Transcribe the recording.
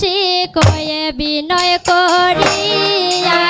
দাসী কয়ে বিনয় করিয়া।